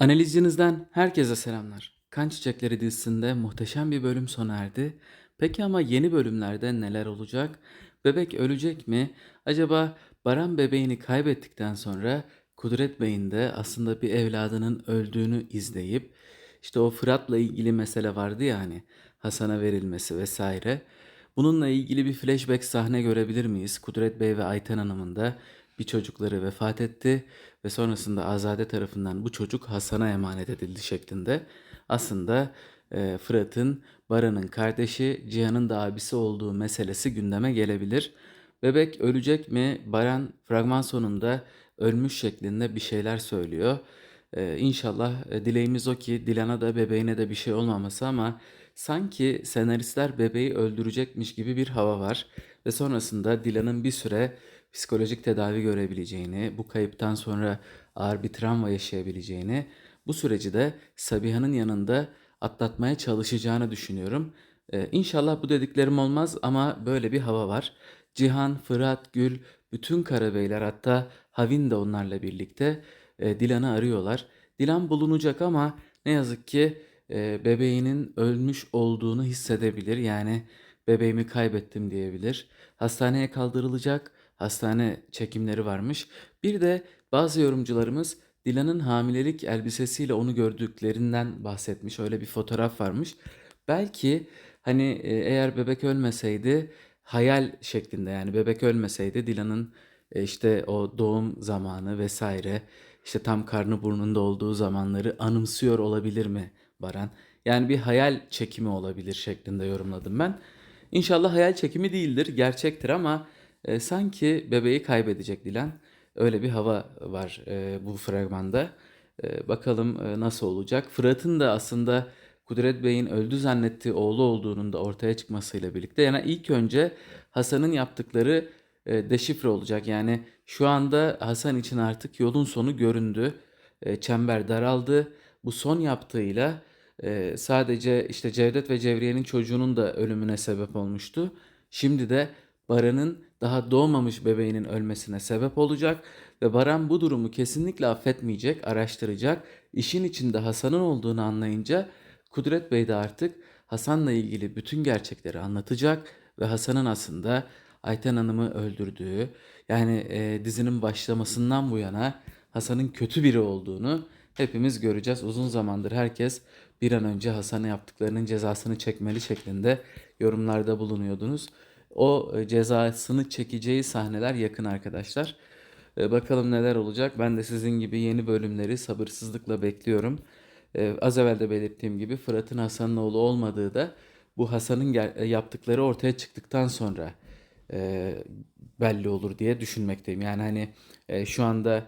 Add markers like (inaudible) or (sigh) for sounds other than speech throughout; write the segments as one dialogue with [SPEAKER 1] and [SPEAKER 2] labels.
[SPEAKER 1] Analizcinizden herkese selamlar. Kan Çiçekleri dizisinde muhteşem bir bölüm sona erdi. Peki ama yeni bölümlerde neler olacak? Bebek ölecek mi? Acaba Baran bebeğini kaybettikten sonra Kudret Bey'in de aslında bir evladının öldüğünü izleyip işte o Fırat'la ilgili mesele vardı ya hani Hasan'a verilmesi vesaire. Bununla ilgili bir flashback sahne görebilir miyiz? Kudret Bey ve Ayten Hanım'ın da bir çocukları vefat etti ve sonrasında Azade tarafından bu çocuk Hasan'a emanet edildi şeklinde. Aslında e, Fırat'ın Baran'ın kardeşi Cihan'ın da abisi olduğu meselesi gündeme gelebilir. Bebek ölecek mi? Baran fragman sonunda ölmüş şeklinde bir şeyler söylüyor. Ee, inşallah e, dileğimiz o ki Dilan'a da bebeğine de bir şey olmaması ama sanki senaristler bebeği öldürecekmiş gibi bir hava var. Ve sonrasında Dilan'ın bir süre psikolojik tedavi görebileceğini, bu kayıptan sonra ağır bir travma yaşayabileceğini, bu süreci de Sabiha'nın yanında atlatmaya çalışacağını düşünüyorum. Ee, inşallah bu dediklerim olmaz ama böyle bir hava var. Cihan, Fırat, Gül, bütün Karabeyler hatta Havin de onlarla birlikte e, Dilan'ı arıyorlar. Dilan bulunacak ama ne yazık ki e, bebeğinin ölmüş olduğunu hissedebilir. Yani bebeğimi kaybettim diyebilir. Hastaneye kaldırılacak. Hastane çekimleri varmış. Bir de bazı yorumcularımız Dilan'ın hamilelik elbisesiyle onu gördüklerinden bahsetmiş. Öyle bir fotoğraf varmış. Belki hani e, eğer bebek ölmeseydi hayal şeklinde yani bebek ölmeseydi Dilan'ın e, işte o doğum zamanı vesaire işte tam karnı burnunda olduğu zamanları anımsıyor olabilir mi Baran? Yani bir hayal çekimi olabilir şeklinde yorumladım ben. İnşallah hayal çekimi değildir, gerçektir ama e, sanki bebeği kaybedecek Dilan. Öyle bir hava var e, bu fragmanda. E, bakalım e, nasıl olacak. Fırat'ın da aslında Kudret Bey'in öldü zannettiği oğlu olduğunun da ortaya çıkmasıyla birlikte yani ilk önce Hasan'ın yaptıkları e, deşifre olacak. Yani şu anda Hasan için artık yolun sonu göründü. E, çember daraldı. Bu son yaptığıyla e, sadece işte Cevdet ve Cevriye'nin çocuğunun da ölümüne sebep olmuştu. Şimdi de Baran'ın daha doğmamış bebeğinin ölmesine sebep olacak ve Baran bu durumu kesinlikle affetmeyecek, araştıracak. İşin içinde Hasan'ın olduğunu anlayınca Kudret Bey de artık Hasan'la ilgili bütün gerçekleri anlatacak ve Hasan'ın aslında Ayten Hanım'ı öldürdüğü, yani e, dizinin başlamasından bu yana Hasan'ın kötü biri olduğunu hepimiz göreceğiz. Uzun zamandır herkes bir an önce Hasan'a yaptıklarının cezasını çekmeli şeklinde yorumlarda bulunuyordunuz. O e, cezasını çekeceği sahneler yakın arkadaşlar. E, bakalım neler olacak. Ben de sizin gibi yeni bölümleri sabırsızlıkla bekliyorum. E, az evvel de belirttiğim gibi Fırat'ın Hasan'ın oğlu olmadığı da bu Hasan'ın yaptıkları ortaya çıktıktan sonra belli olur diye düşünmekteyim. Yani hani şu anda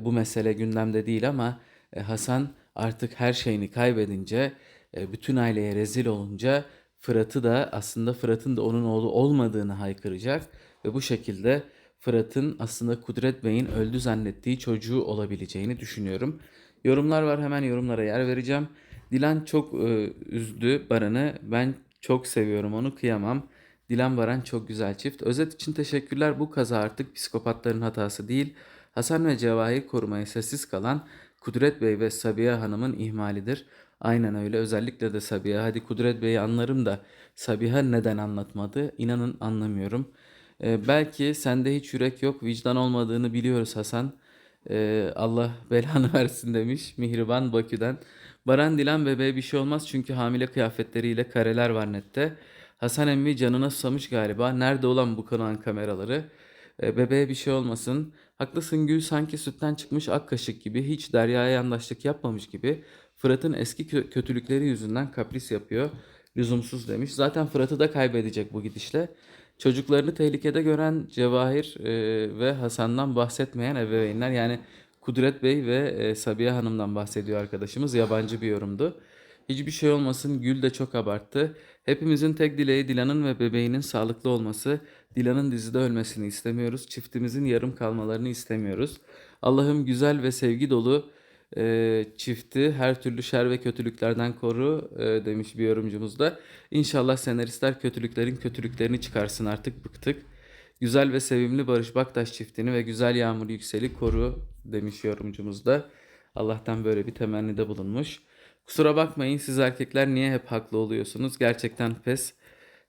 [SPEAKER 1] bu mesele gündemde değil ama Hasan artık her şeyini kaybedince, bütün aileye rezil olunca Fırat'ı da aslında Fırat'ın da onun oğlu olmadığını haykıracak ve bu şekilde Fırat'ın aslında Kudret Bey'in öldü zannettiği çocuğu olabileceğini düşünüyorum. Yorumlar var hemen yorumlara yer vereceğim. Dilan çok e, üzdü Baran'ı. Ben çok seviyorum onu kıyamam. Dilan Baran çok güzel çift. Özet için teşekkürler. Bu kaza artık psikopatların hatası değil. Hasan ve Cevahir korumaya sessiz kalan Kudret Bey ve Sabiha Hanım'ın ihmalidir. Aynen öyle. Özellikle de Sabiha. Hadi Kudret Bey'i anlarım da Sabiha neden anlatmadı? İnanın anlamıyorum. Ee, belki sende hiç yürek yok, vicdan olmadığını biliyoruz Hasan. Ee, Allah (laughs) belanı versin demiş Mihriban Bakü'den. Baran Dilan bebeğe bir şey olmaz çünkü hamile kıyafetleriyle kareler var nette. Hasan emmi canına susamış galiba. Nerede olan bu kanalın kameraları? E, bebeğe bir şey olmasın. Haklısın Gül sanki sütten çıkmış ak kaşık gibi hiç Derya'ya yandaşlık yapmamış gibi Fırat'ın eski kö- kötülükleri yüzünden kapris yapıyor. Lüzumsuz demiş. Zaten Fırat'ı da kaybedecek bu gidişle. Çocuklarını tehlikede gören Cevahir e, ve Hasan'dan bahsetmeyen ebeveynler yani Kudret Bey ve e, Sabiha Hanım'dan bahsediyor arkadaşımız. Yabancı bir yorumdu. Hiçbir şey olmasın Gül de çok abarttı. Hepimizin tek dileği Dilan'ın ve bebeğinin sağlıklı olması. Dilan'ın dizide ölmesini istemiyoruz. Çiftimizin yarım kalmalarını istemiyoruz. Allah'ım güzel ve sevgi dolu e, çifti her türlü şer ve kötülüklerden koru e, demiş bir yorumcumuz da. İnşallah senaristler kötülüklerin kötülüklerini çıkarsın artık bıktık. Güzel ve sevimli Barış Baktaş çiftini ve güzel Yağmur Yüksel'i koru demiş yorumcumuz da. Allah'tan böyle bir temennide bulunmuş. Kusura bakmayın siz erkekler niye hep haklı oluyorsunuz? Gerçekten pes.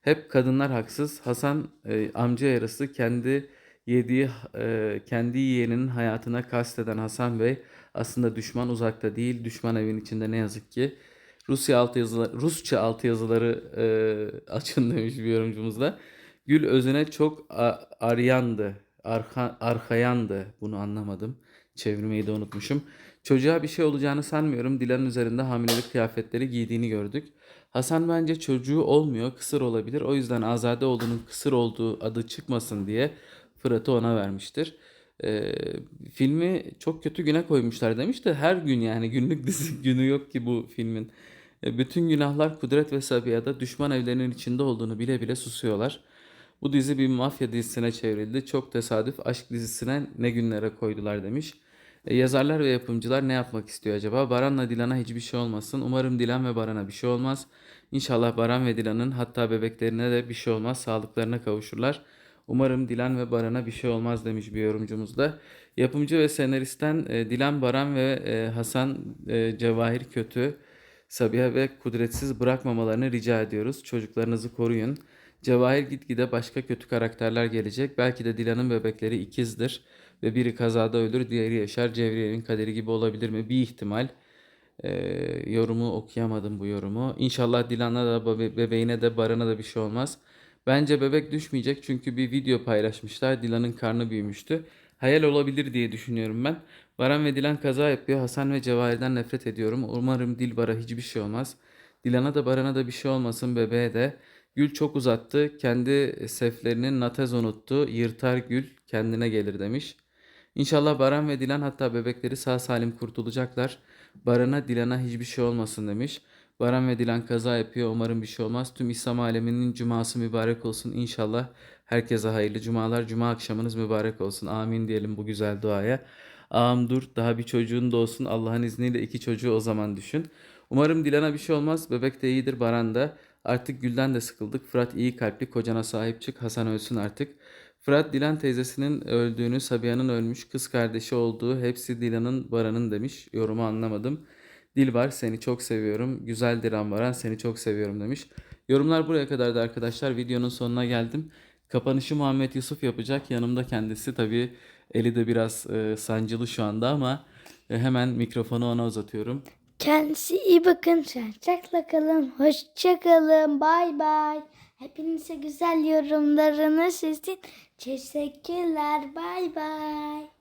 [SPEAKER 1] Hep kadınlar haksız. Hasan e, amca yarısı kendi yediği e, kendi yeğeninin hayatına kasteden Hasan Bey aslında düşman uzakta değil, düşman evin içinde ne yazık ki. Rusya altyazıları, Rusça altyazıları e, (laughs) açın demiş bir yorumcumuz da. Gül özüne çok aryandı, arka, arkayandı. Bunu anlamadım. Çevirmeyi de unutmuşum. Çocuğa bir şey olacağını sanmıyorum. Dilan'ın üzerinde hamilelik kıyafetleri giydiğini gördük. Hasan bence çocuğu olmuyor, kısır olabilir. O yüzden Azadeoğlu'nun kısır olduğu adı çıkmasın diye Fırat'ı ona vermiştir. Ee, filmi çok kötü güne koymuşlar demiş de her gün yani günlük dizi (laughs) günü yok ki bu filmin. E, bütün günahlar Kudret ve Sabiha'da düşman evlerinin içinde olduğunu bile bile susuyorlar. Bu dizi bir mafya dizisine çevrildi. Çok tesadüf aşk dizisine ne günlere koydular demiş. E, yazarlar ve yapımcılar ne yapmak istiyor acaba? Baran'la Dilan'a hiçbir şey olmasın. Umarım Dilan ve Baran'a bir şey olmaz. İnşallah Baran ve Dilan'ın hatta bebeklerine de bir şey olmaz. Sağlıklarına kavuşurlar. Umarım Dilan ve Baran'a bir şey olmaz demiş bir yorumcumuz da. Yapımcı ve senaristten e, Dilan, Baran ve e, Hasan e, Cevahir kötü. Sabiha ve Kudretsiz bırakmamalarını rica ediyoruz. Çocuklarınızı koruyun. Cevahir gitgide başka kötü karakterler gelecek. Belki de Dilan'ın bebekleri ikizdir ve biri kazada ölür, diğeri yaşar. Cevriye'nin kaderi gibi olabilir mi? Bir ihtimal. Ee, yorumu okuyamadım bu yorumu. İnşallah Dilan'a da bebe- bebeğine de Baran'a da bir şey olmaz. Bence bebek düşmeyecek çünkü bir video paylaşmışlar. Dilan'ın karnı büyümüştü. Hayal olabilir diye düşünüyorum ben. Baran ve Dilan kaza yapıyor. Hasan ve Cevahir'den nefret ediyorum. Umarım Dilbar'a hiçbir şey olmaz. Dilan'a da Baran'a da bir şey olmasın bebeğe de. Gül çok uzattı. Kendi seflerinin natez unuttu. Yırtar Gül kendine gelir demiş. İnşallah Baran ve Dilan hatta bebekleri sağ salim kurtulacaklar. Baran'a Dilan'a hiçbir şey olmasın demiş. Baran ve Dilan kaza yapıyor. Umarım bir şey olmaz. Tüm İslam aleminin cuması mübarek olsun. İnşallah herkese hayırlı cumalar. Cuma akşamınız mübarek olsun. Amin diyelim bu güzel duaya. Ağam dur daha bir çocuğun da olsun. Allah'ın izniyle iki çocuğu o zaman düşün. Umarım Dilan'a bir şey olmaz. Bebek de iyidir Baran da. Artık Gül'den de sıkıldık. Fırat iyi kalpli kocana sahip çık. Hasan ölsün artık. Fırat Dilan teyzesinin öldüğünü, Sabiha'nın ölmüş, kız kardeşi olduğu hepsi Dilan'ın Baran'ın demiş. Yorumu anlamadım. Dilbar seni çok seviyorum. Güzel Dilan Baran seni çok seviyorum demiş. Yorumlar buraya kadardı arkadaşlar. Videonun sonuna geldim. Kapanışı Muhammed Yusuf yapacak. Yanımda kendisi tabii eli de biraz e, sancılı şu anda ama e, hemen mikrofonu ona uzatıyorum.
[SPEAKER 2] Kendisi iyi bakın. Sağlıcakla kalın. Hoşça kalın. Bay bay. Hepinize güzel yorumlarınız için teşekkürler. Bay bay.